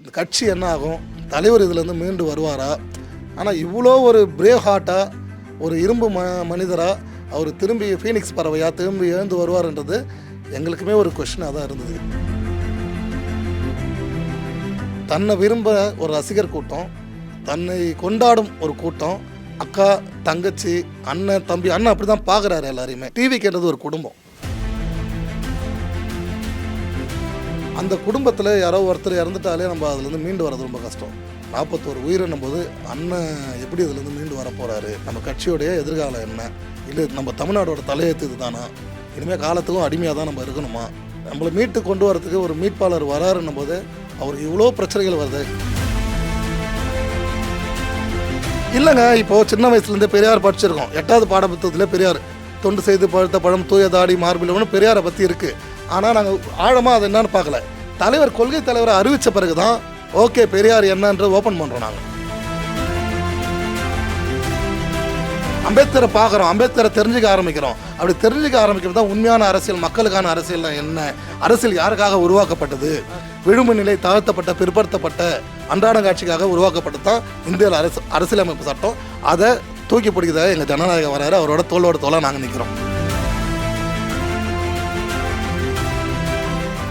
இந்த கட்சி என்ன ஆகும்? தலைவர் இதுலேருந்து மீண்டு வருவாரா? ஆனால் இவ்வளோ ஒரு பிரேவ் ஹார்ட்டாக ஒரு இரும்பு ம மனிதராக அவர் திரும்பி ஃபீனிக்ஸ் பறவையாக திரும்பி எழுந்து வருவார்ன்றது எங்களுக்குமே ஒரு கொஷினாக தான் இருந்தது. தன்னை விரும்ப ஒரு ரசிகர் கூட்டம் தன்னை கொண்டாடும் ஒரு கூட்டம் அக்கா தங்கச்சி அண்ணன் தம்பி அண்ணன் அப்படி தான் பார்க்குறாரு எல்லாரையுமே. டிவிக்குன்றது ஒரு குடும்பம். அந்த குடும்பத்தில் யாரோ ஒருத்தர் இறந்துட்டாலே நம்ம அதுலேருந்து மீண்டு வர்றது ரொம்ப கஷ்டம். நாற்பத்தோரு உயிரினும் போது அண்ணன் எப்படி இதுலேருந்து மீண்டு வர போகிறாரு நம்ம கட்சியோடைய எதிர்காலம் என்ன? இல்லை நம்ம தமிழ்நாடோட தலையெழுத்து இதுதானா? இனிமேல் காலத்துக்கும் அடிமையாக தான் நம்ம இருக்கணுமா? நம்மளை மீட்டு கொண்டு வரதுக்கு ஒரு மீட்பாளர் வராருன்னும் போது அவருக்கு இவ்வளோ பிரச்சனைகள் வருது. இல்லைங்க இப்போ சின்ன வயசுலேருந்தே பெரியார் படிச்சிருக்கோம். எட்டாவது பாடப்புத்தகத்தில் பெரியார் தொண்டு செய்து பழுத்த பழம் தூய தாடி மார்பிலவனு பெரியாரை பற்றி இருக்குது ஆனால் நாங்கள் ஆழமாக அது என்னன்னு பார்க்கல. தலைவர் கொள்கை தலைவரை அறிவித்த பிறகு தான் ஓகே பெரியார் என்னன்றது ஓப்பன் பண்ணுறோம் நாங்கள் அம்பேத்கரை பார்க்குறோம் அம்பேத்கரை தெரிஞ்சுக்க ஆரம்பிக்கிறோம். அப்படி தெரிஞ்சுக்க ஆரம்பிக்கிறது தான் உண்மையான அரசியல் மக்களுக்கான அரசியல் என்ன? அரசியல் யாருக்காக உருவாக்கப்பட்டது? விழும்பு நிலை தாழ்த்தப்பட்ட பிற்படுத்தப்பட்ட அன்றாட காட்சிக்காக உருவாக்கப்பட்டது தான் இந்திய அரசு அரசியலமைப்பு சட்டம். அதை தூக்கி பிடிக்கிறதாக எங்கள் ஜனநாயகம் வராரு அவரோட தோளோட தோலாக நாங்கள் நிற்கிறோம்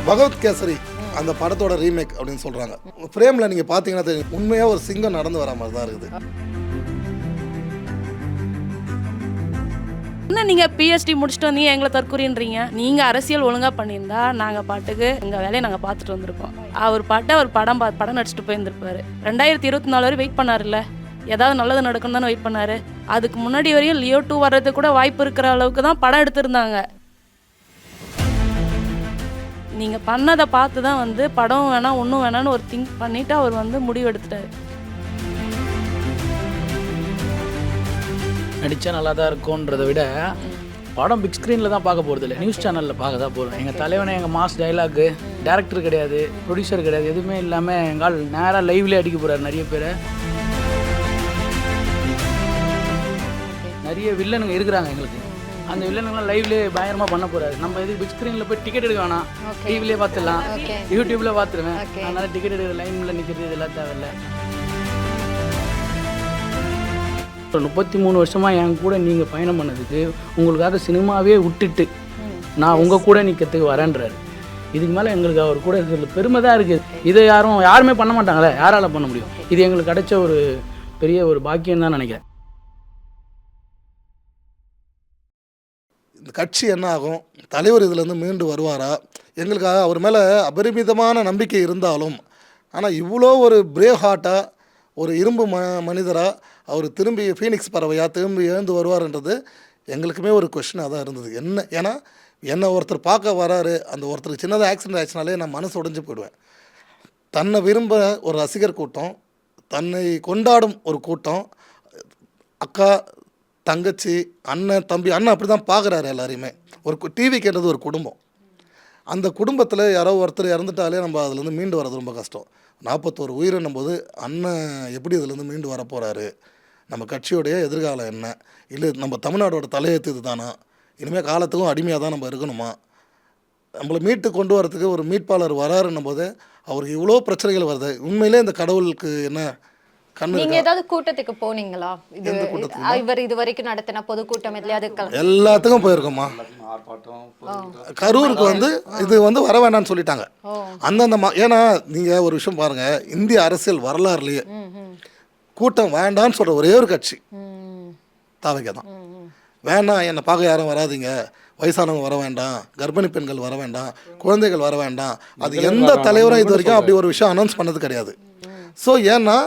பகவத் கேசரி அந்த படத்தோட ரீமேக் அப்படின்னு சொல்கிறாங்க ஃப்ரேமில் நீங்கள் பார்த்தீங்கன்னா தெரியும். உண்மையாக ஒரு சிங்கம் நடந்து வர மாதிரி தான் இருக்குது. என்ன நீங்க பிஎஸ்டி முடிச்சுட்டு வந்தீங்க எங்களை தற்கொலைன்றீங்க நீங்க அரசியல் ஒழுங்கா பண்ணியிருந்தா நாங்க பாட்டுக்கு எங்க வேலையை நாங்க பார்த்துட்டு வந்திருக்கோம் அவர் பாட்டு அவர் படம் பா- படம் நடிச்சுட்டு போயிருந்திருப்பாரு. ரெண்டாயிரத்தி இருபத்தி நாலு வரை வெயிட் பண்ணாருல்ல? ஏதாவது நல்லது நடக்கும் தானே வெயிட் பண்ணாரு. அதுக்கு முன்னாடி வரையும் லியோ டூ வர்றதுக்கு கூட வாய்ப்பு இருக்கிற அளவுக்கு தான் படம் எடுத்திருந்தாங்க. நீங்க பண்ணதை பார்த்து தான் வந்து படம் வேணாம் ஒன்றும் வேணாம்னு ஒரு திங்க் பண்ணிட்டு அவர் வந்து முடிவு எடுத்துட்டாரு நடித்தா நல்லா தான் இருக்கும்ன்றதை விட படம் பிக் ஸ்க்ரீனில் தான் பார்க்க போகிறது இல்லை. நியூஸ் சேனலில் பார்க்க தான் போகிறோம் எங்கள் தலைவனை எங்கள் மாஸ் டைலாக்கு டேரக்டர் கிடையாது ப்ரொடியூசர் கிடையாது எதுவுமே இல்லாமல் எங்கால் நேராக லைவ்லேயே அடிக்க போகிறாரு நிறைய பேரை. நிறைய வில்லனுங்க இருக்கிறாங்க எங்களுக்கு. அந்த வில்லனுங்களாம் லைவ்லேயே பயங்கரமாக பண்ண போகிறாரு நம்ம எதுக்கு பிக் ஸ்க்ரீனில் போய் டிக்கெட் எடுக்க வேணாம். டிவிலே பார்த்துடலாம். யூடியூப்ல பார்த்துருவேன். அதனால டிக்கெட் எடுக்கிற லைனில் நிற்கிறது இதெல்லாம் தேவையில்லை. இப்போ முப்பத்தி மூணு வருஷமாக என் கூட நீங்கள் பயணம் பண்ணதுக்கு உங்களுக்காக சினிமாவே விட்டுட்டு நான் உங்கள் கூட நிற்கிறதுக்கு வரேன்றாரு. இதுக்கு மேலே எங்களுக்கு அவர் கூட இருக்கிறது பெருமை தான் இருக்குது இதை யாரும் யாருமே பண்ண மாட்டாங்களே. யாரால பண்ண முடியும்? இது எங்களுக்கு கிடைச்ச ஒரு பெரிய ஒரு பாக்கியம் தான் நினைக்கிறேன். இந்த கட்சி என்ன ஆகும் தலைவர் இதுலேருந்து மீண்டு வருவாரா? எங்களுக்காக அவர் மேலே அபரிமிதமான நம்பிக்கை இருந்தாலும் ஆனால் இவ்வளோ ஒரு பிரேவ் ஹார்ட்டாக ஒரு இரும்பு ம மனிதராக அவர் திரும்பி ஃபீனிக்ஸ் பறவையாக திரும்பி எழுந்து வருவார்ன்றது எங்களுக்குமே ஒரு கொஷினாக தான் இருந்தது. என்ன ஏன்னா என்னை ஒருத்தர் பார்க்க வராரு அந்த ஒருத்தருக்கு சின்னதாக ஆக்சிடென்ட் ஆச்சுனாலே நான் மனசு உடஞ்சி போயிடுவேன். தன்னை விரும்ப ஒரு ரசிகர் கூட்டம் தன்னை கொண்டாடும் ஒரு கூட்டம் அக்கா தங்கச்சி அண்ணன் தம்பி அண்ணன் அப்படி தான் பார்க்குறாரு எல்லாரையுமே. ஒரு டிவி கேட்டது ஒரு குடும்பம். அந்த குடும்பத்தில் யாரோ ஒருத்தர் இறந்துட்டாலே நம்ம அதுலேருந்து மீண்டு வர்றது ரொம்ப கஷ்டம். நாற்பத்தோரு உயிரினும் போது அண்ணன் எப்படி இதுலேருந்து மீண்டு வர போகிறாரு நம்ம கட்சியோடைய எதிர்காலம் என்ன? இல்லை நம்ம தமிழ்நாடோட தலையெழுத்து இதுதானா? இனிமேல் காலத்துக்கும் அடிமையாக தான் நம்ம இருக்கணுமா? நம்மளை மீட்டு கொண்டு வரதுக்கு ஒரு மீட்பாளர் வராருன்னும் போது அவருக்கு இவ்வளோ பிரச்சனைகள் வருது. உண்மையிலே இந்த கடவுளுக்கு என்ன நீங்க ஏதாவது கூட்டத்துக்கு போனீங்களா? இது? இவர் இது வரைக்கும் நடத்தின பொதுக்கூட்டம் எதுலயாவது எல்லாத்துக்கும் போயிருக்கோமா கரூருக்கு வந்து இது வந்து வர வேண்டாம்னு சொல்லிட்டாங்க. அந்தந்த மா ஏன்னா நீங்கள் ஒரு விஷயம் பாருங்கள் இந்திய அரசியல் வரலாறுலேயே கூட்டம் வேண்டான்னு சொல்கிற ஒரே ஒரு கட்சி ம், தாவைக்க தான். வேணாம் என்னை பார்க்க யாரும் வராதீங்க. வயசானவங்க வர வேண்டாம் கர்ப்பிணி பெண்கள் வர வேண்டாம் குழந்தைகள் வர வேண்டாம். அது எந்த தலைவரும் இது வரைக்கும் அப்படி ஒரு விஷயம் அனௌன்ஸ் பண்ணது கிடையாது. ஸோ ஏன்னா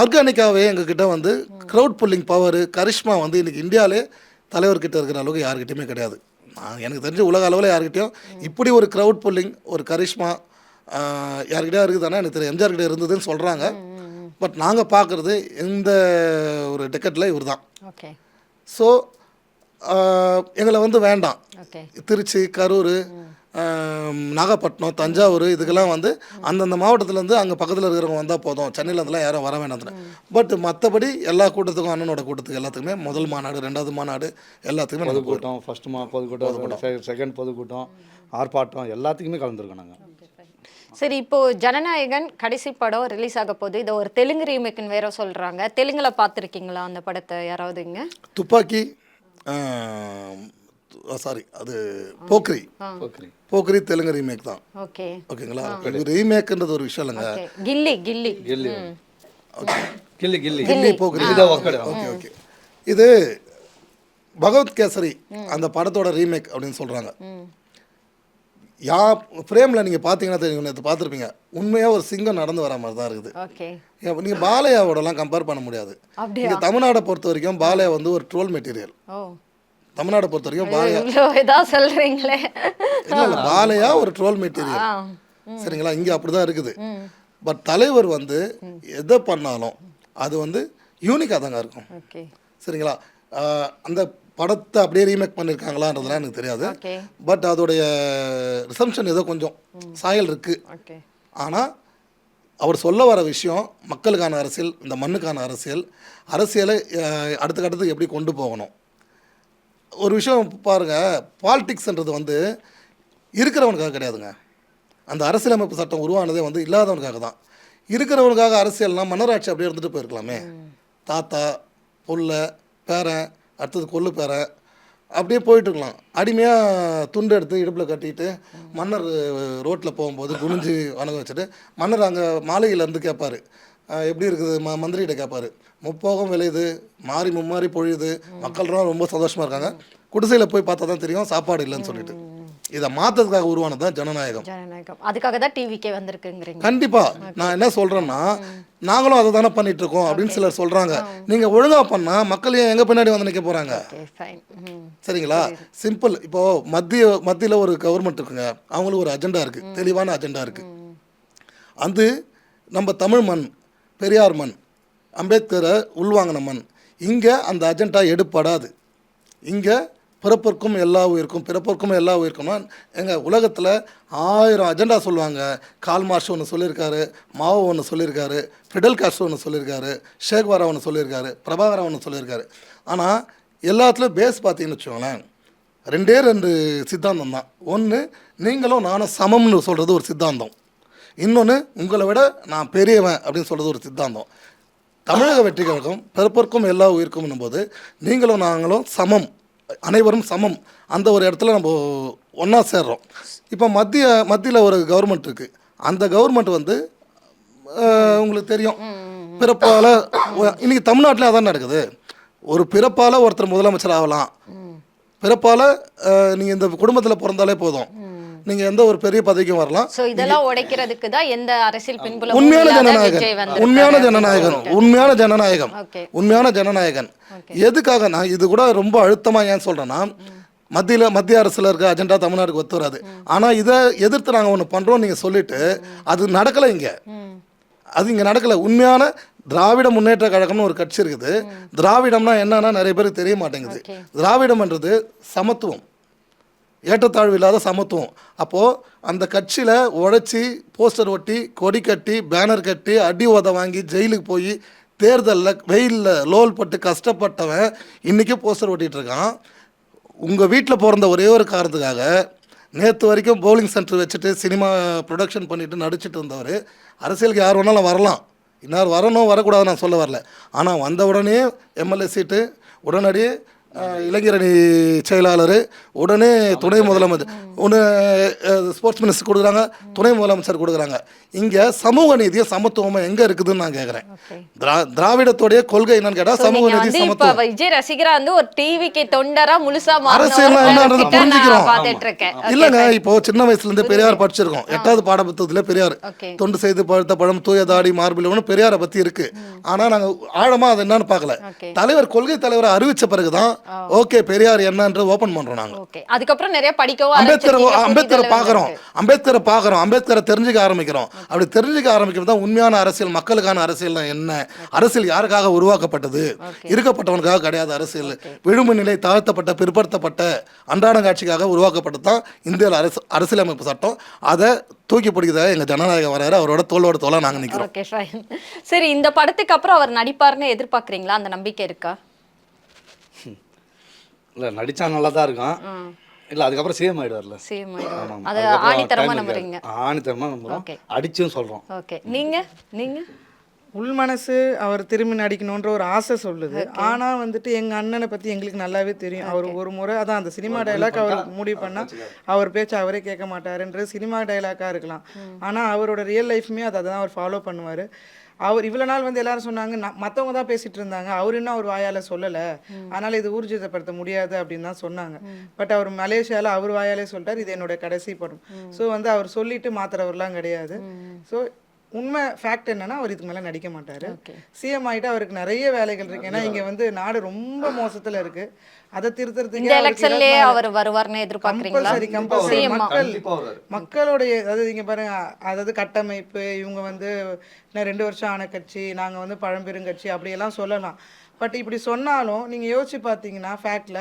ஆர்கானிக்காகவே எங்ககிட்ட வந்து க்ரௌட் புல்லிங் பவர் கரிஷ்மா வந்து இன்னைக்கு இந்தியாவிலே தலைவர்கிட்ட இருக்கிற அளவுக்கு யாருக்கிட்டையுமே கிடையாது. நான் எனக்கு தெரிஞ்ச உலக அளவில் யாருக்கிட்டையும் இப்படி ஒரு க்ரௌட் புல்லிங் ஒரு கரிஷ்மா யாருக்கிட்டே இருக்குதானே எனக்கு தெரியும் எம்ஜிஆர் கிட்ட இருந்ததுன்னு சொல்கிறாங்க பட் நாங்கள் பார்க்குறது இந்த ஒரு டிக்கெட்டில் இவர் தான் ஓகே ஸோ எங்களை வந்து வேண்டாம். திருச்சி கரூர் நாகப்பட்டினம் தஞ்சாவூர் இதுக்கெல்லாம் வந்து அந்தந்த மாவட்டத்துலேருந்து அங்கே பக்கத்தில் இருக்கிறவங்க வந்தால் போதும். சென்னையில் இருந்தெல்லாம் யாரும் வர வேண்டாம் பட் மற்றபடி எல்லா கூட்டத்துக்கும் அண்ணனோட கூட்டத்துக்கு எல்லாத்துக்குமே முதல் மாநாடு ரெண்டாவது மாநாடு எல்லாத்துக்குமே பொதுக்கூட்டம் ஃபர்ஸ்ட் மா பொதுக்கூட்டம் செகண்ட் பொதுக்கூட்டம் ஆர்ப்பாட்டம் எல்லாத்துக்குமே கலந்துருக்கோம் நாங்கள் சரி இப்போ ஜனநாயகன் கடைசி படம் ரிலீஸ் ஆக போகுது. இதை ஒரு தெலுங்கு ரீமேக்குன்னு வேற சொல்றாங்க. தெலுங்குல பார்த்துருக்கீங்களா அந்த படத்தை? யாராவது இங்க? துப்பாக்கி சாரி அது போக்ரி. போக்ரி. தெலுங்கு ரீமேக் தான். ஓகே. ஓகேங்களா? இது ரீமேக்ன்றது ஒரு விஷயம் இல்லைங்க. கில்லி கில்லி. கில்லி. கில்லி கில்லி. கில்லி போக்ரி. Okay okay. இது பகவத் கேசரி அந்த படத்தோட ரீமேக் அப்படின்னு சொல்கிறாங்க யா ஃப்ரேமில் நீங்கள் பார்த்தீங்கன்னா தெரியும். நேற்று பார்த்துருப்பீங்க உண்மையாக ஒரு சிங்கம் நடந்து வர மாதிரி தான் இருக்குது. நீங்கள் பாலையாவோடலாம் கம்பேர் பண்ண முடியாது. நீங்கள் தமிழ்நாடை பொறுத்த வரைக்கும் பாலையா வந்து ஒரு ட்ரோல் மெட்டீரியல் தமிழ்நாடை பொறுத்த வரைக்கும் பாலையா இதா சொல்றீங்களே. இல்லை இல்லை பாலையா ஒரு ட்ரோல் மெட்டீரியல் சரிங்களா? இங்கே அப்படி தான் இருக்குது பட் தலைவர் வந்து எதை பண்ணாலும் அது வந்து யூனிக்காக தாங்க இருக்கும். சரிங்களா? அந்த படத்தை அப்படியே ரீமேக் பண்ணியிருக்காங்களான்றதுலாம் எனக்கு தெரியாது. பட் அதோடைய ரிசம்ஷன் ஏதோ கொஞ்சம் சாயல் இருக்குது ஆனால் அவர் சொல்ல வர விஷயம் மக்களுக்கான அரசியல் இந்த மண்ணுக்கான அரசியல் அரசியலை அடுத்த கட்டத்துக்கு எப்படி கொண்டு போகணும்? ஒரு விஷயம் பாருங்கள் பாலிட்டிக்ஸ்ன்றது வந்து இருக்கிறவனுக்காக கிடையாதுங்க. அந்த அரசியலமைப்பு சட்டம் உருவானதே வந்து இல்லாதவனுக்காக தான். இருக்கிறவனுக்காக அரசியல்னால் மன்னராட்சி அப்படியே இருந்துட்டு போயிருக்கலாமே. தாத்தா புள்ள பேரன் அடுத்தது கொள்ளு பேரன் அப்படியே போயிட்டுருக்கலாம் அடிமையாக துண்டு எடுத்து இடுப்பில் கட்டிட்டு மன்னர் ரோட்டில் போகும்போது குனிஞ்சு வணங்க வச்சுட்டு மன்னர் அங்கே மாலையிலேருந்து கேட்பார் எப்படி இருக்குது? ம மந்திரிகிட்ட கேட்பாரு முப்போகம் விளையுது மாறி மும்மாறி பொழியுது மக்கள்லாம் ரொம்ப சந்தோஷமாக இருக்காங்க. குடிசையில் போய் பார்த்தா தான் தெரியும் சாப்பாடு இல்லைன்னு சொல்லிட்டு. இதை மாற்றதுக்காக உருவானது தான் ஜனநாயகம். ஜனநாயகம். அதுக்காக தான் டிவிக்கே வந்திருக்குங்கிறீங்க. கண்டிப்பா. நான் என்ன சொல்றேன்னா நாங்களும் அதை தானே பண்ணிட்டு இருக்கோம் அப்படின்னு சிலர் சொல்றாங்க. நீங்க ஒழுங்கா பண்ணா மக்கள் ஏன் எங்க பின்னாடி வந்து நிக்க போறாங்க? ஓகே ஃபைன் ம். சரிங்களா? சிம்பிள். இப்போ மத்திய மத்தியில் ஒரு கவர்மெண்ட் இருக்குங்க. அவங்களுக்கு ஒரு அஜெண்டா இருக்கு. தெளிவான அஜெண்டா இருக்கு. அது நம்ம தமிழ் மண். பெரியார் மண் அம்பேத்கரை உள்வாங்கின மண். இங்கே அந்த அஜெண்டா எடுப்படாது இங்கே பிறப்பிற்கும் எல்லா உயிருக்கும் பிறப்பிற்கும் எல்லா உயிருக்கும்னா எங்கள் உலகத்தில் ஆயிரம் அஜெண்டா சொல்லுவாங்க. கால் மார்ஷ் ஒன்று சொல்லியிருக்காரு மாவோ ஒன்று சொல்லியிருக்காரு ஃபிடல் காஸ்ட் ஒன்று சொல்லியிருக்காரு ஷேக்வாரா ஒன்று சொல்லியிருக்காரு பிரபாகரா ஒன்று சொல்லியிருக்காரு. ஆனால் எல்லாத்துலேயும் பேஸ் பார்த்தீங்கன்னு வச்சுக்கோங்களேன் ரெண்டே ரெண்டு சித்தாந்தம் தான் ஒன்று நீங்களும் நானும் சமம்னு சொல்கிறது ஒரு சித்தாந்தம். இன்னொன்று உங்களை விட நான் பெரியவன் அப்படின்னு சொல்கிறது ஒரு சித்தாந்தம். தமிழக வெற்றி கழகம் பிறப்பிற்கும் எல்லா உயிருக்கும் போது நீங்களும் நாங்களும் சமம். அனைவரும் சமம். அந்த ஒரு இடத்துல நம்ம ஒன்றா சேர்றோம். இப்போ மத்திய மத்தியில் ஒரு கவர்மெண்ட் இருக்குது அந்த கவர்மெண்ட் வந்து உங்களுக்கு தெரியும். பிறப்பால் இன்னைக்கு தமிழ்நாட்டில் அதான் நடக்குது. ஒரு பிறப்பால் ஒருத்தர் முதலமைச்சர் ஆகலாம். பிறப்பால் நீங்கள் இந்த குடும்பத்தில் பிறந்தாலே போதும். நீங்கள் எந்த ஒரு பெரிய பதவிக்கும் வரலாம். சோ இதெல்லாம் உடைக்கிறதுக்கு தான் எந்த அரசியல் பின்புலமும் உண்மையான ஜனநாயகன். உண்மையான ஜனநாயகன். உண்மையான ஜனநாயகம். உண்மையான ஜனநாயகன். எதுக்காக நான் இது கூட ரொம்ப அழுத்தமாக ஏன் சொல்கிறேன்னா மத்தியில் மத்திய அரசில் இருக்க அஜெண்டா தமிழ்நாட்டுக்கு ஒத்து வராது. ஆனால் இதை எதிர்த்து நாங்கள் ஒன்று பண்ணுறோம் நீங்கள் சொல்லிட்டு அது நடக்கலை இங்கே. அது இங்கே நடக்கலை. உண்மையான திராவிட முன்னேற்ற கழகம்னு ஒரு கட்சி இருக்குது. திராவிடம்னா என்னன்னா நிறைய பேருக்கு தெரிய மாட்டேங்குது. திராவிடம்ன்றது சமத்துவம். ஏற்றத்தாழ்வு இல்லாத சமத்துவம். அப்போது அந்த கட்சியில் உழைச்சி போஸ்டர் ஒட்டி கொடி கட்டி பேனர் கட்டி அடி உத வாங்கி ஜெயிலுக்கு போய் தேர்தலில் வெயிலில் லோல் பட்டு கஷ்டப்பட்டவன் இன்றைக்கி போஸ்டர் ஒட்டிகிட்ருக்கான் இருக்கான். உங்கள் வீட்டில் பிறந்த ஒரே ஒரு காரணத்துக்காக நேற்று வரைக்கும் பவுலிங் சென்டர் வச்சுட்டு சினிமா ப்ரொடக்ஷன் பண்ணிட்டு நடிச்சிட்டு இருந்தவர். அரசியலுக்கு யார் வேணாலும் வரலாம். இன்னார் வரணும் வரக்கூடாது நான் சொல்ல வரல. ஆனால் வந்த உடனே எம்எல்ஏ சீட்டு உடனடியே இளைஞரணி செயலாளர் உடனே துணை முதலமைச்சர். ஒன்று ஸ்போர்ட்ஸ் மினிஸ்டர் கொடுக்குறாங்க துணை முதலமைச்சர் கொடுக்குறாங்க. இங்கே சமூக நீதியும் சமத்துவமும் எங்கே இருக்குதுன்னு நான் கேட்குறேன் திரா திராவிடத்தோடைய கொள்கை என்னன்னு கேட்டால் சமூக நீதி சமத்துவம். விஜய் ரசிகரா வந்து ஒரு டிவிக்கு தொண்டரா முழுசா அரசியல்னா என்னன்றது புரிஞ்சுக்கிறோம். இல்லைங்க. இப்போ சின்ன வயசுல இருந்து பெரியார் படிச்சிருக்கோம். எட்டாவது பாட புத்தகத்துல பெரியார். தொண்டு செய்து பழுத்த பழம் தூய தாடி மார்பில் பெரியாரை பத்தி இருக்கு. ஆனா நாங்க ஆழமா அது என்னன்னு பார்க்கல. தலைவர் கொள்கை தலைவரை அறிவிச்ச பிறகுதான் ஓகே பெரியார் என்னன்றது ஓபன் பண்றோம் நாங்க. ஓகே அதுக்கப்புறம் நிறைய படிக்கவும் அம்பேத்கர் அம்பேத்கரை வந்திருக்கு. அம்பேத்கரை பார்க்குறோம். அம்பேத்கரை தெரிஞ்சுக்க ஆரம்பிக்கிறோம். அப்படி தெரிஞ்சுக்க ஆரம்பிக்கிறது தான் உண்மையான அரசியல் மக்களுக்கான அரசியல் என்ன? அரசியல் யாருக்காக உருவாக்கப்பட்டது? இருக்கப்பட்டவனுக்காக கிடையாது அரசியல். விழும நிலை தாழ்த்தப்பட்ட பிற்படுத்தப்பட்ட அன்றாட காட்சிக்காக உருவாக்கப்பட்டது தான் இந்திய அரசு அரசியலமைப்பு சட்டம். அதை தூக்கி பிடிக்கிறதாக எங்கள் ஜனநாயகம் வராரு அவரோட தோளோட தோளா நாங்கள் நிற்கிறோம் சரி இந்த படத்துக்கு அப்புறம் அவர் நடிப்பாருன்னு எதிர்பார்க்கறீங்களா? அந்த நம்பிக்கை இருக்கா? இல்லை நடித்தா நல்லா தான் இருக்கும் இல்லை அதுக்கப்புறம் சேம் ஆயிடுவார்ல. சிஎம் ஆமாம் அது ஆணித்தரமா நம்புறீங்க. ஆணித்தரமாக நம்புறோம். அடிச்சும் சொல்கிறோம் ஓகே. நீங்க? நீங்க? உள் மனசு அவர் திரும்பி நடிக்கணுன்ற ஒரு ஆசை சொல்லுது. ஆனா வந்துட்டு எங்க அண்ணனை பத்தி எங்களுக்கு நல்லாவே தெரியும். அவர் ஒரு முறை அதான் அந்த சினிமா டைலாக் அவர் முடிவு பண்ணா அவர் பேச்சு அவரே கேட்க மாட்டாருன்றது சினிமா டைலாக்கா இருக்கலாம். ஆனா அவரோட ரியல் லைஃப்மே அதை தான் அவர் ஃபாலோ பண்ணுவாரு. அவர் இவ்வளவு நாள் வந்து எல்லாரும் சொன்னாங்க நான் மத்தவங்க தான் பேசிட்டு இருந்தாங்க. அவர் இன்னும் அவர் வாயால சொல்லல. அதனால இது ஊர்ஜிதப்படுத்த முடியாது அப்படின்னு தான் சொன்னாங்க. பட் அவர் மலேசியால அவர் வாயாலே சொல்லிட்டார் இது என்னோட கடைசி படம். ஸோ வந்து அவர் சொல்லிட்டு மாத்துறவர்லாம் கிடையாது. ஸோ உண்மை ஃபேக்ட் என்னன்னா அவர் இதுக்கு மேல நடிக்க மாட்டாரு. சிஎம் ஆயிட்டு அவருக்கு நிறைய வேலைகள் இருக்கு. ஏன்னா இங்க வந்து நாடு ரொம்ப மோசத்துல இருக்கு. அதை திருத்தறதுக்கு இந்த எலெக்ஷன்லயே அவர் வருவார்னு எதிர்பார்க்கறீங்களா? கம்பல்சரி கம்பல்சரி சிஎம் மக்கள். மக்களுடைய அதாவது இங்க பாருங்க அதாவது கட்டமைப்பு இவங்க வந்து ரெண்டு வருஷம் ஆன கட்சி நாங்க வந்து பழம்பெருங்கட்சி அப்படியெல்லாம் சொல்லலாம். பட் இப்படி சொன்னாலும் நீங்க யோசிச்சு பார்த்தீங்கன்னா ஃபேக்ட்ல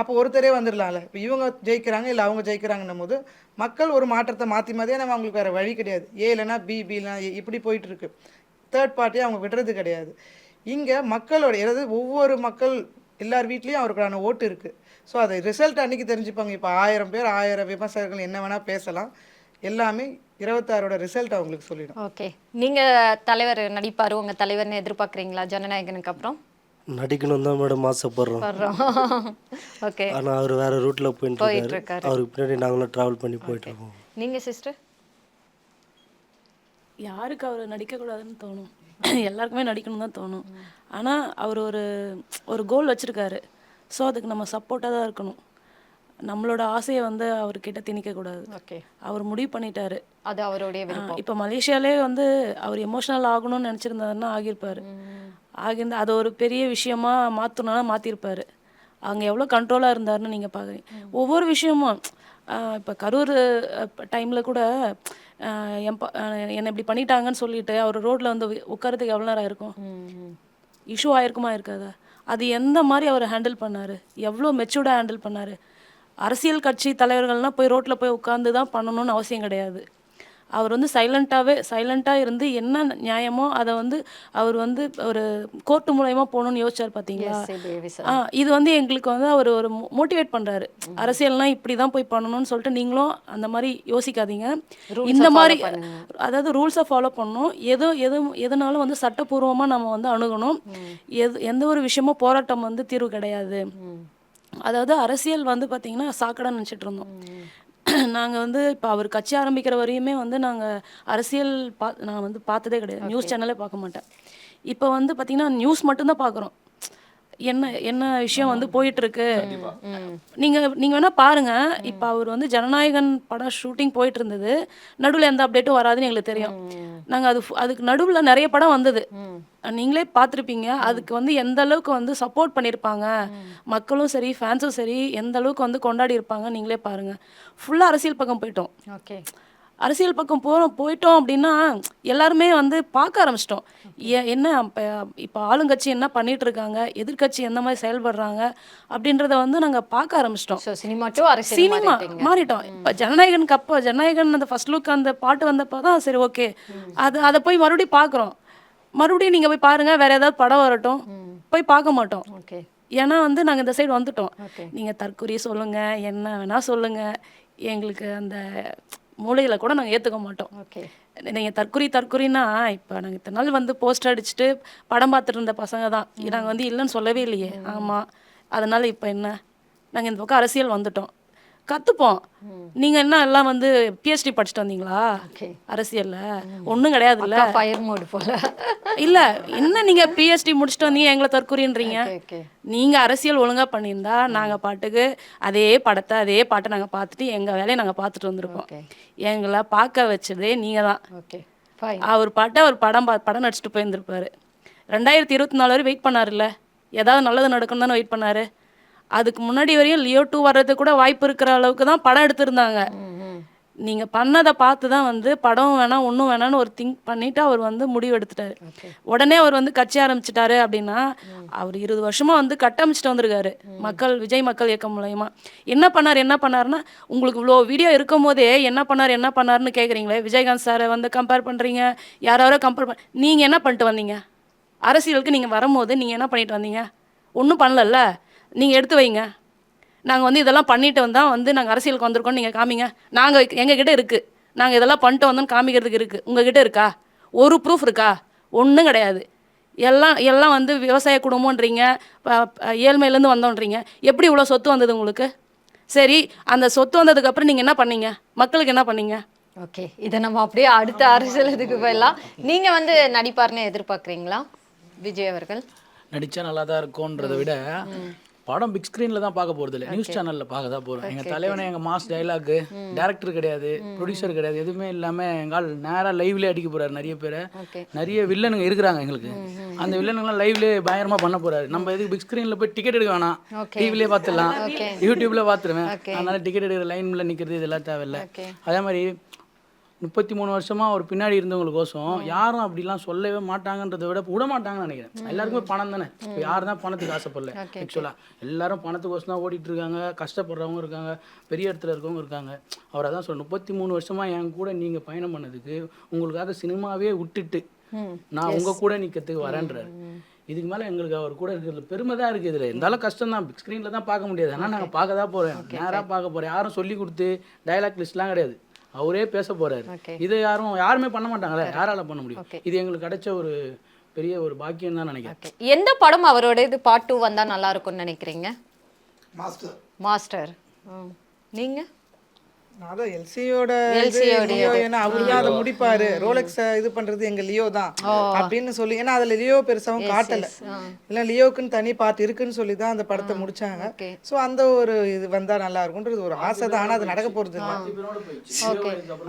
அப்போ ஒருத்தரே வந்துடலாம்ல. இப்போ இவங்க ஜெயிக்கிறாங்க இல்லை அவங்க ஜெயிக்கிறாங்கன்னும் போது மக்கள் ஒரு மாற்றத்தை மாற்றி மாதிரியே நம்ம அவங்களுக்கு வேறு வழி கிடையாது. ஏ இல்லைன்னா பி பி இல்லைனா ஏ இப்படி போயிட்டுருக்கு தேர்ட் பார்ட்டியை அவங்க விடுறது கிடையாது. இங்கே மக்களோட அதாவது ஒவ்வொரு மக்கள் எல்லார் வீட்லேயும் அவருக்கான ஓட்டு இருக்குது ஸோ அதை ரிசல்ட் அன்றைக்கி தெரிஞ்சுப்பாங்க. இப்போ ஆயிரம் பேர் ஆயிரம் விமர்சகர்கள் என்ன வேணால் பேசலாம். எல்லாமே இருபத்தாறோட ரிசல்ட் அவங்களுக்கு சொல்லிடும். ஓகே நீங்கள் தலைவர் நடிப்பார் உங்கள் தலைவர்னு எதிர்பார்க்குறீங்களா? ஜனநாயகனுக்கு அப்புறம்? நடிக்கணும் தான் மேடம் ஆசைப்படுறோம் ஓகே ஆனால் அவர் வேற ரூட்ல போயிட்டு இருக்காரு. அவருக்கு பின்னாடி நாங்களும் டிராவல் பண்ணி போயிட்டு இருக்கோம் நீங்க சிஸ்டர் யாருக்கு அவர் நடிக்கக்கூடாதுன்னு தோணும்? எல்லாருக்குமே நடிக்கணும் தான் தோணும். ஆனால் அவர் ஒரு ஒரு கோல் வச்சுருக்காரு. ஸோ அதுக்கு நம்ம சப்போர்ட்டாக தான் இருக்கணும். நம்மளோட ஆசையை வந்து அவர்கிட்ட திணிக்கக்கூடாது. ஓகே அவர் முடிவு பண்ணிட்டாரு. அது அவருடைய விருப்பம். இப்போ மலேசியாலே வந்து அவர் எமோஷனல் ஆகணும்னு நினச்சிருந்தாருன்னா ஆகியிருப்பாரு. ஆகியிருந்தா அது ஒரு பெரிய விஷயமா மாற்றணும்னா மாற்றிருப்பாரு அங்கே எவ்வளோ கண்ட்ரோலாக இருந்தாருன்னு நீங்கள் பார்க்குறீங்க ஒவ்வொரு விஷயமும் இப்போ கரூர் டைமில் கூட என் என்னை இப்படி பண்ணிட்டாங்கன்னு சொல்லிட்டு அவர் ரோட்டில் வந்து உட்காரத்துக்கு எவ்வளோ நேரம் இருக்கும் இஷ்யூ ஆயிருக்குமா இருக்காதா? அது எந்த மாதிரி அவர் ஹேண்டில் பண்ணாரு? எவ்வளோ மெச்சூர்டாக ஹேண்டில் பண்ணாரு? அரசியல் கட்சி தலைவர்கள்லாம் போய் ரோட்டில் போய் உட்காந்து தான் பண்ணணும்னு அவசியம் கிடையாது. அவர் வந்து சைலண்ட்டாகவே சைலண்ட்டாக இருந்து என்ன நியாயமோ அதை வந்து அவர் வந்து ஒரு கோர்ட்டு மூலயமா போகணும்னு யோசிச்சார் பார்த்தீங்களா ஆ இது வந்து எங்களுக்கு வந்து அவர் ஒரு மோட்டிவேட் பண்றாரு. அரசியல்னா இப்படி தான் போய் பண்ணணும்னு சொல்லிட்டு நீங்களும் அந்த மாதிரி யோசிக்காதீங்க. இந்த மாதிரி. அதாவது ரூல்ஸை ஃபாலோ பண்ணணும். எதோ எது எதுனாலும் வந்து சட்டப்பூர்வமாக நம்ம வந்து அணுகணும். எது எந்த ஒரு விஷயமும் போராட்டம் வந்து தீர்வு கிடையாது. அதாவது அரசியல் வந்து பார்த்தீங்கன்னா சாக்கடை நினச்சிட்டு இருந்தோம். நாங்கள் வந்து இப்போ அவர் கட்சி ஆரம்பிக்கிற வரையுமே வந்து நாங்கள் அரசியல் பா நான் வந்து பார்த்ததே கிடையாது. நியூஸ் சேனலே பார்க்க மாட்டேன். இப்போ வந்து பார்த்தீங்கன்னா நியூஸ் மட்டும்தான் பார்க்குறோம் என்ன என்ன விஷயம் வந்து போயிட்டு இருக்கு நீங்க நீங்க வேணா பாருங்க. இப்போ அவர் வந்து ஜனநாயகன் படம் ஷூட்டிங் போயிட்டு இருந்தது நடுவில் எந்த அப்டேட்டும் வராதுன்னு எங்களுக்கு தெரியும். நாங்க அது அதுக்கு நடுவுல நிறைய படம் வந்தது. நீங்களே பார்த்துருப்பீங்க. அதுக்கு வந்து எந்த அளவுக்கு வந்து சப்போர்ட் பண்ணியிருப்பாங்க. மக்களும் சரி ஃபேன்ஸும் சரி எந்த அளவுக்கு வந்து கொண்டாடி இருப்பாங்க நீங்களே பாருங்க. ஃபுல்லா அரசியல் பக்கம் போயிட்டோம். ஓகே. அரசியல் பக்கம் போகிறோம் போயிட்டோம் அப்படின்னா எல்லாருமே வந்து பார்க்க ஆரம்பிச்சிட்டோம். என்ன இப்போ ஆளுங்கட்சி என்ன பண்ணிட்டு இருக்காங்க எதிர்க்கட்சி எந்த மாதிரி செயல்படுறாங்க அப்படின்றத வந்து நாங்கள் பார்க்க ஆரம்பிச்சிட்டோம். Cinema cinema. மாறிட்டோம். இப்போ ஜனநாயகனுக்கு அப்போ ஜனநாயகன் அந்த ஃபர்ஸ்ட் லுக் அந்த பாட்டு வந்தப்போ தான் சரி ஓகே அது அதை போய் மறுபடியும் பார்க்குறோம். மறுபடியும் நீங்கள் போய் பாருங்க வேற ஏதாவது படம் வரட்டும். போய் பார்க்க மாட்டோம். ஓகே ஏன்னா வந்து நாங்கள் இந்த சைடு வந்துட்டோம். நீங்கள் தற்கொலை சொல்லுங்க என்ன வேணா சொல்லுங்க. எங்களுக்கு அந்த மூளையில கூட நாங்கள் ஏற்றுக்க மாட்டோம். ஓகே. நீங்கள் தற்குறி தற்குறின்னா இப்போ நாங்கள் இத்தனை நாள் வந்து போஸ்டர் அடிச்சுட்டு படம் பார்த்துட்டு இருந்த பசங்க தான். நாங்கள் வந்து இல்லைன்னு சொல்லவே இல்லையே. ஆமாம் அதனால இப்போ என்ன? நாங்கள் இந்த பக்கம் அரசியல் வந்துட்டோம். கற்றுப்போம் நீங்கள் என்ன எல்லாம் வந்து பிஹெச்டி படிச்சுட்டு வந்தீங்களா. அரசியலில். ஒன்றும் கிடையாதுல்ல அக்கா ஃபயர் மோடு போல. இல்லை என்ன நீங்கள் பிஹெச்டி முடிச்சுட்டு வந்தீங்க எங்களை தற்குறின்றீங்க? Okay okay. நீங்க அரசியல் ஒழுங்கா பண்ணியிருந்தா நாங்க பாட்டுக்கு அதே படத்தை அதே பாட்டை நாங்க பார்த்துட்டு எங்க வேலையை நாங்க பார்த்துட்டு வந்திருப்போம். Okay. எங்களை பார்க்க வச்சதே நீங்க தான். அவர் பாட்டை அவர் படம் பா படம் நடிச்சுட்டு போயிருந்திருப்பாரு. ரெண்டாயிரத்தி இருபத்தி நாலு வரை வெயிட் பண்ணாருல்ல? ஏதாவது நல்லது நடக்கும் தானே வெயிட் பண்ணாரு? அதுக்கு முன்னாடி வரையும் லியோ டூ வர்றதுக்கு கூட வாய்ப்பு இருக்கிற அளவுக்கு தான் படம் எடுத்திருந்தாங்க. நீங்க பண்ணதை பார்த்து தான் வந்து படம் வேணாம் ஒன்றும் வேணாம்னு ஒரு திங்க் பண்ணிட்டு அவர் வந்து முடிவு எடுத்துட்டாரு. உடனே அவர் வந்து கட்சி ஆரம்பிச்சிட்டாரு அப்படின்னா அவர் இருபது வருஷமா வந்து கட்டமைச்சிட்டு வந்திருக்காரு. மக்கள் விஜய் மக்கள் இயக்கம் மூலயமா. என்ன பண்ணார் என்ன பண்ணாருன்னா உங்களுக்கு இவ்வளோ வீடியோ இருக்கும் போதே என்ன பண்ணார் என்ன பண்ணாருன்னு கேட்குறீங்களே விஜயகாந்த் சாரை வந்து கம்பேர் பண்றீங்க. யாராரோ கம்பேர் பண்ண நீங்க என்ன பண்ணிட்டு வந்தீங்க? அரசியலுக்கு நீங்க வரும்போது நீங்க என்ன பண்ணிட்டு வந்தீங்க? ஒன்றும் பண்ணலல்ல? நீங்க எடுத்து வைங்க. நாங்கள் வந்து இதெல்லாம் பண்ணிட்டு வந்தால் வந்து நாங்கள் அரசியலுக்கு வந்திருக்கோம் நீங்கள் காமிங்க. நாங்கள் எங்ககிட்ட இருக்குது நாங்கள் இதெல்லாம் பண்ணிட்டு வந்தோம்னு காமிக்கிறதுக்கு இருக்குது உங்ககிட்ட இருக்கா? ஒரு ப்ரூஃப் இருக்கா? ஒன்றும் கிடையாது. எல்லாம் எல்லாம் வந்து விவசாய குடும்பம்ன்றீங்க. ஏழ்மையிலேருந்து வந்தோன்றீங்க. எப்படி இவ்வளோ சொத்து வந்தது உங்களுக்கு? சரி அந்த சொத்து வந்ததுக்கப்புறம் நீங்கள் என்ன பண்ணீங்க? மக்களுக்கு என்ன பண்ணீங்க? ஓகே. இதை நம்ம அப்படியே அடுத்த அரசியல் இதுக்கு போயிடலாம். நீங்க வந்து நடிப்பார்னு எதிர்பார்க்குறீங்களா? விஜய் அவர்கள்? நடிச்சா நல்லா தான் இருக்கும்ன்றதை விட படம் பிக் ஸ்க்ரீனில் தான் பார்க்க போகிறது இல்லை நியூஸ் சேனலில் பார்க்க தான் போகிறோம் எங்கள் தலைவனை எங்கள் மாஸ் டைலாக்கு டேரக்டர் கிடையாது ப்ரொடியூசர் கிடையாது எதுவுமே இல்லாமல் எங்கால் நேராக லைவ்லேயே அடிக்க போகிறாரு நிறைய பேரை. நிறைய வில்லனுங்க இருக்கிறாங்க எங்களுக்கு. அந்த வில்லனுங்களாம் லைவ்லேயே பயங்கரமாக பண்ண போறாரு. நம்ம எதுக்கு பிக் ஸ்க்ரீனில் போய் டிக்கெட் எடுக்க வேணாம். டிவிலே பார்த்துடலாம். யூடியூப்ல பார்த்துருவேன். அதனால டிக்கெட் எடுக்கிற லைனில் நிற்கிறது இதெல்லாம் தேவையில்லை. அதே மாதிரி முப்பத்தி மூணு வருஷமா ஒரு பின்னாடி இருந்தவங்களுக்கோசம் யாரும் அப்படிலாம் சொல்லவே மாட்டாங்கன்றதை விட விட மாட்டாங்கன்னு நினைக்கிறேன் எல்லாருக்குமே பணம் தானே? இப்போ யார் தான் பணத்துக்கு ஆசைப்படல? ஆக்சுவலாக எல்லாரும் பணத்துக்கோசம் தான் ஓடிட்டு இருக்காங்க கஷ்டப்படுறவங்க இருக்காங்க. பெரிய இடத்துல இருக்கவங்க இருக்காங்க. அவர் அதான் சொல்ல முப்பத்தி மூணு வருஷமா என் கூட நீங்க பயணம் பண்ணதுக்கு உங்களுக்காக சினிமாவே விட்டுட்டு நான் உங்க கூட நிக்கிறதுக்கு வரேன்றாரு. இதுக்கு மேல எங்களுக்கு அவர் கூட இருக்கிறது பெருமை தான் இருக்குது இதுல. இருந்தாலும் கஷ்டம் தான். பிக் ஸ்க்ரீனில் தான் பார்க்க முடியாது. ஆனால் நாங்கள் பார்க்க தான் போறோம். நேராக பார்க்க போறோம். யாரும் சொல்லி கொடுத்து டயலாக் லிஸ்ட்லாம் கிடையாது. அவரே பேச போறாரு. இதை யாரும் யாருமே பண்ண மாட்டாங்களே. யாரால பண்ண முடியும். இது எங்களுக்கு கிடைச்ச ஒரு பெரிய ஒரு பாக்கியம் தான் நினைக்கிறேன். எந்த படம் அவரோட இது பார்ட் டூ வந்தா நல்லா இருக்கும்னு நினைக்கிறீங்க? மாஸ்டர் மாஸ்டர் நீங்க? அதான் எல்சியோட அவரு அதை முடிப்பாரு? ரோலெக்ஸ் இது பண்றது எங்க லியோ தான். அப்படின்னு சொல்லி ஏன்னா அதுல லியோ பெருசாவும் காட்டல. இல்ல லியோக்குன்னு தனி பார்ட் இருக்குன்னு சொல்லி தான் அந்த படத்தை முடிச்சாங்க. சோ அந்த ஒரு இது வந்தா நல்லா இருக்கும்ன்றது ஒரு ஆசை தான். ஆனா அது நடக்க போறது இல்ல.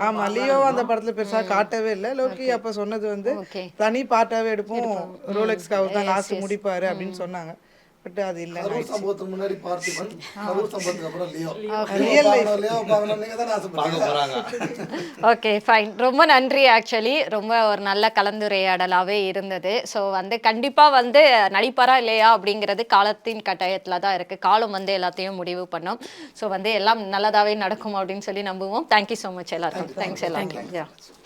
ஆமா லியோ அந்த படத்துல பெருசா காட்டவே இல்ல. லோக்கி அப்ப சொன்னது வந்து தனி பார்ட்டாவே எடுப்போம். ரோலெக்ஸ்க்கு அவர் தான் லாஸ்ட் முடிப்பாரு அப்படின்னு சொன்னாங்க. பட் அது இல்ல. கரூர் சம்பவத்துக்கு முன்னாடி பார்த்திபன் கரூர் சம்பவத்துக்கு அப்புறம் லியோ. Real life. லியோ பார்க்கணும் நீங்க தானே ஆசைப்படுறீங்க? Okay fine. ரொம்ப நன்றி ஆக்சுவலி. ரொம்ப ஒரு நல்ல கலந்துரையாடலாகவே இருந்தது. ஸோ வந்து கண்டிப்பாக வந்து நடிப்பாரா இல்லையா அப்படிங்கிறது காலத்தின் கட்டாயத்தில் தான் இருக்குது காலம் வந்து எல்லாத்தையும் முடிவு பண்ணும். ஸோ வந்து எல்லாம் நல்லதாகவே நடக்கும் அப்படின்னு சொல்லி நம்புவோம். தேங்க்யூ ஸோ மச் எல்லாருக்கும். தேங்க்ஸ் எல்லாருக்கும்.